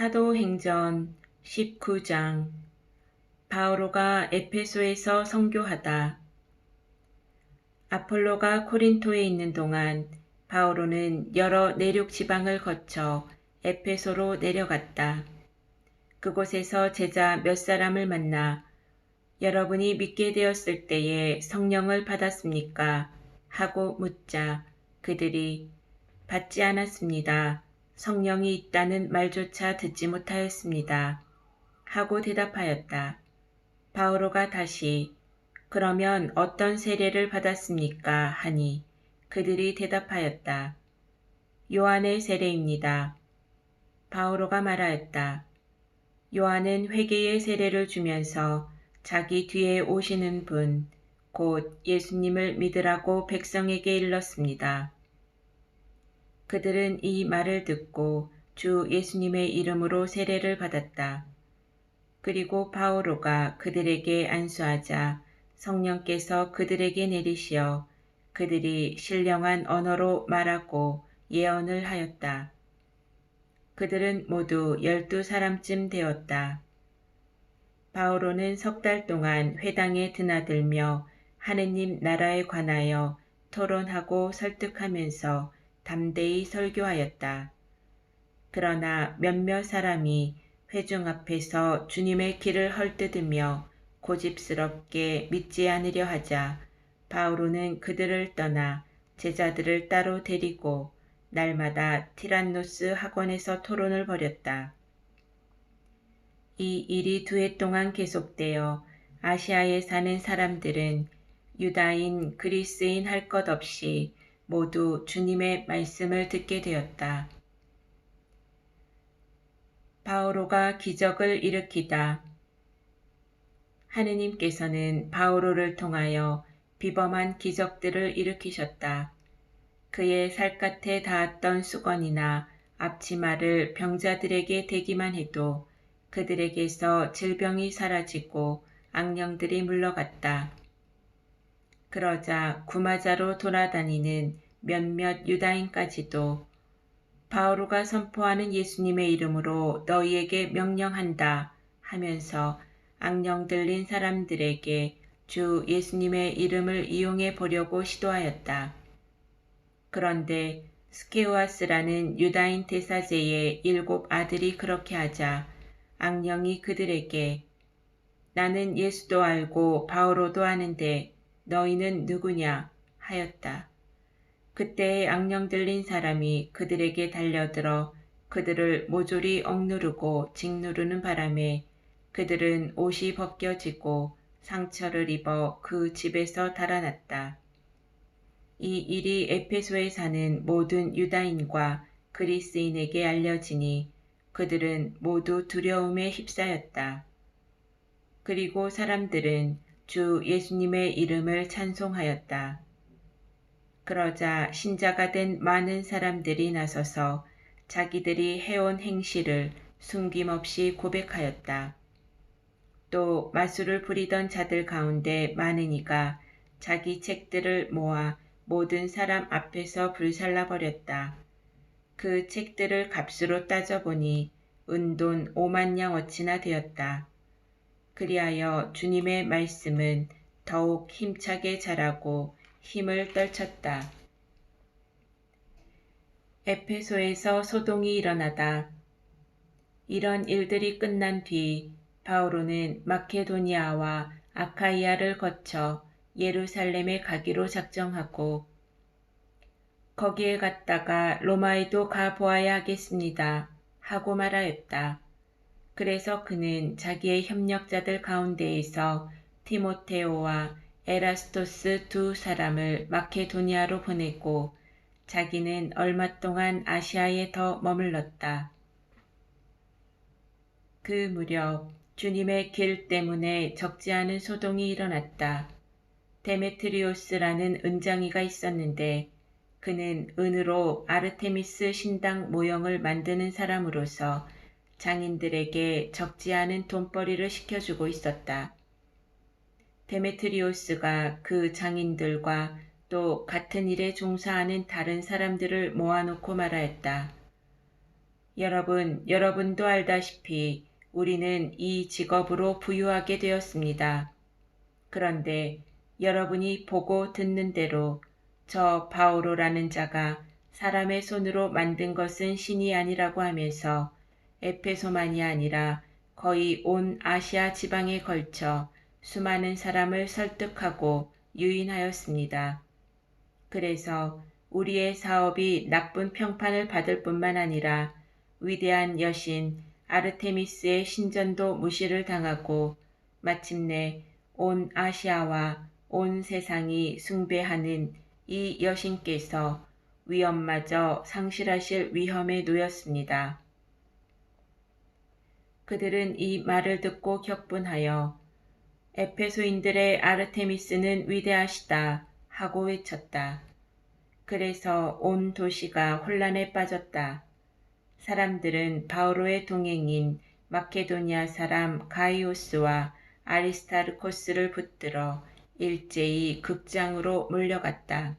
사도행전 19장 바오로가 에페소에서 선교하다. 아폴로가 코린토에 있는 동안 바오로는 여러 내륙 지방을 거쳐 에페소로 내려갔다. 그곳에서 제자 몇 사람을 만나 여러분이 믿게 되었을 때에 성령을 받았습니까? 하고 묻자 그들이 받지 않았습니다. 성령이 있다는 말조차 듣지 못하였습니다. 하고 대답하였다. 바오로가 다시 그러면 어떤 세례를 받았습니까? 하니 그들이 대답하였다. 요한의 세례입니다. 바오로가 말하였다. 요한은 회개의 세례를 주면서 자기 뒤에 오시는 분, 곧 예수님을 믿으라고 백성에게 일렀습니다. 그들은 이 말을 듣고 주 예수님의 이름으로 세례를 받았다. 그리고 바오로가 그들에게 안수하자 성령께서 그들에게 내리시어 그들이 신령한 언어로 말하고 예언을 하였다. 그들은 모두 열두 사람쯤 되었다. 바오로는 석 달 동안 회당에 드나들며 하느님 나라에 관하여 토론하고 설득하면서 담대히 설교하였다. 그러나 몇몇 사람이 회중 앞에서 주님의 길을 헐뜯으며 고집스럽게 믿지 않으려 하자 바오로는 그들을 떠나 제자들을 따로 데리고 날마다 티란노스 학원에서 토론을 벌였다. 이 일이 두 해 동안 계속되어 아시아에 사는 사람들은 유다인, 그리스인 할 것 없이 모두 주님의 말씀을 듣게 되었다. 바오로가 기적을 일으키다. 하느님께서는 바오로를 통하여 비범한 기적들을 일으키셨다. 그의 살갗에 닿았던 수건이나 앞치마를 병자들에게 대기만 해도 그들에게서 질병이 사라지고 악령들이 물러갔다. 그러자 구마자로 돌아다니는 몇몇 유다인까지도 바오로가 선포하는 예수님의 이름으로 너희에게 명령한다 하면서 악령 들린 사람들에게 주 예수님의 이름을 이용해 보려고 시도하였다. 그런데 스케우아스라는 유다인 대사제의 일곱 아들이 그렇게 하자 악령이 그들에게 나는 예수도 알고 바오로도 아는데 너희는 누구냐 하였다. 그때에 악령 들린 사람이 그들에게 달려들어 그들을 모조리 억누르고 짓누르는 바람에 그들은 옷이 벗겨지고 상처를 입어 그 집에서 달아났다. 이 일이 에페소에 사는 모든 유다인과 그리스인에게 알려지니 그들은 모두 두려움에 휩싸였다. 그리고 사람들은 주 예수님의 이름을 찬송하였다. 그러자 신자가 된 많은 사람들이 나서서 자기들이 해온 행실을 숨김없이 고백하였다. 또 마술을 부리던 자들 가운데 많으니가 자기 책들을 모아 모든 사람 앞에서 불살라 버렸다. 그 책들을 값으로 따져보니 은돈 5만 양어치나 되었다. 그리하여 주님의 말씀은 더욱 힘차게 자라고 힘을 떨쳤다. 에페소에서 소동이 일어나다. 이런 일들이 끝난 뒤 바오로는 마케도니아와 아카이아를 거쳐 예루살렘에 가기로 작정하고 거기에 갔다가 로마에도 가보아야 하겠습니다. 하고 말하였다. 그래서 그는 자기의 협력자들 가운데에서 티모테오와 에라스토스 두 사람을 마케도니아로 보내고 자기는 얼마 동안 아시아에 더 머물렀다. 그 무렵 주님의 길 때문에 적지 않은 소동이 일어났다. 데메트리오스라는 은장이가 있었는데 그는 은으로 아르테미스 신당 모형을 만드는 사람으로서 장인들에게 적지 않은 돈벌이를 시켜주고 있었다. 데메트리오스가 그 장인들과 또 같은 일에 종사하는 다른 사람들을 모아놓고 말하였다. 여러분, 여러분도 알다시피 우리는 이 직업으로 부유하게 되었습니다. 그런데 여러분이 보고 듣는 대로 저 바오로라는 자가 사람의 손으로 만든 것은 신이 아니라고 하면서 에페소만이 아니라 거의 온 아시아 지방에 걸쳐 수많은 사람을 설득하고 유인하였습니다. 그래서 우리의 사업이 나쁜 평판을 받을 뿐만 아니라 위대한 여신 아르테미스의 신전도 무시를 당하고 마침내 온 아시아와 온 세상이 숭배하는 이 여신께서 위엄마저 상실하실 위험에 놓였습니다. 그들은 이 말을 듣고 격분하여 에페소인들의 아르테미스는 위대하시다 하고 외쳤다. 그래서 온 도시가 혼란에 빠졌다. 사람들은 바오로의 동행인 마케도니아 사람 가이오스와 아리스타르코스를 붙들어 일제히 극장으로 몰려갔다.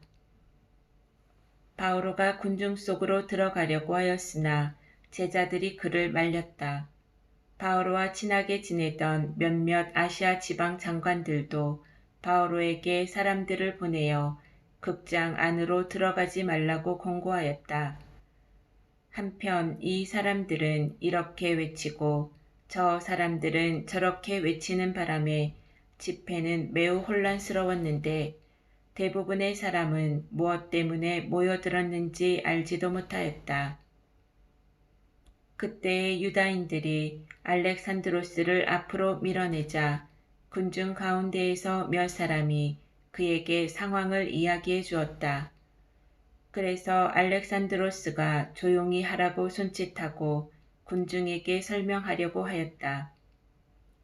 바오로가 군중 속으로 들어가려고 하였으나 제자들이 그를 말렸다. 바오로와 친하게 지내던 몇몇 아시아 지방 장관들도 바오로에게 사람들을 보내어 극장 안으로 들어가지 말라고 권고하였다. 한편 이 사람들은 이렇게 외치고 저 사람들은 저렇게 외치는 바람에 집회는 매우 혼란스러웠는데 대부분의 사람은 무엇 때문에 모여들었는지 알지도 못하였다. 그때 유다인들이 알렉산드로스를 앞으로 밀어내자 군중 가운데에서 몇 사람이 그에게 상황을 이야기해 주었다. 그래서 알렉산드로스가 조용히 하라고 손짓하고 군중에게 설명하려고 하였다.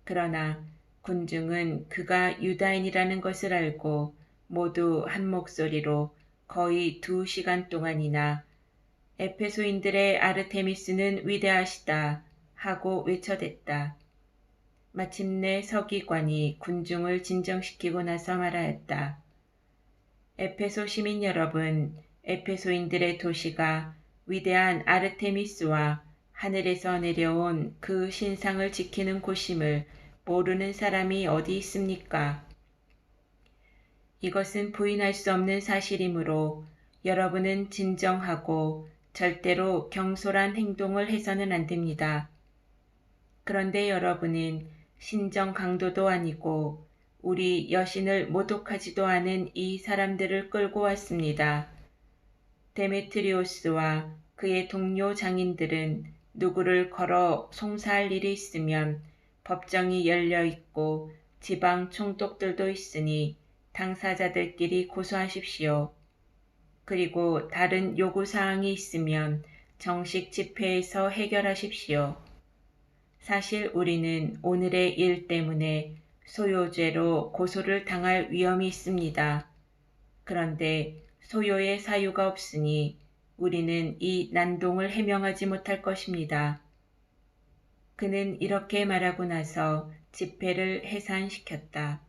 그러나 군중은 그가 유다인이라는 것을 알고 모두 한 목소리로 거의 두 시간 동안이나 에페소인들의 아르테미스는 위대하시다 하고 외쳐댔다. 마침내 서기관이 군중을 진정시키고 나서 말하였다. 에페소 시민 여러분, 에페소인들의 도시가 위대한 아르테미스와 하늘에서 내려온 그 신상을 지키는 곳임을 모르는 사람이 어디 있습니까? 이것은 부인할 수 없는 사실이므로 여러분은 진정하고 절대로 경솔한 행동을 해서는 안 됩니다. 그런데 여러분은 신정 강도도 아니고 우리 여신을 모독하지도 않은 이 사람들을 끌고 왔습니다. 데메트리오스와 그의 동료 장인들은 누구를 걸어 송사할 일이 있으면 법정이 열려 있고 지방 총독들도 있으니 당사자들끼리 고소하십시오. 그리고 다른 요구사항이 있으면 정식 집회에서 해결하십시오. 사실 우리는 오늘의 일 때문에 소요죄로 고소를 당할 위험이 있습니다. 그런데 소요의 사유가 없으니 우리는 이 난동을 해명하지 못할 것입니다. 그는 이렇게 말하고 나서 집회를 해산시켰다.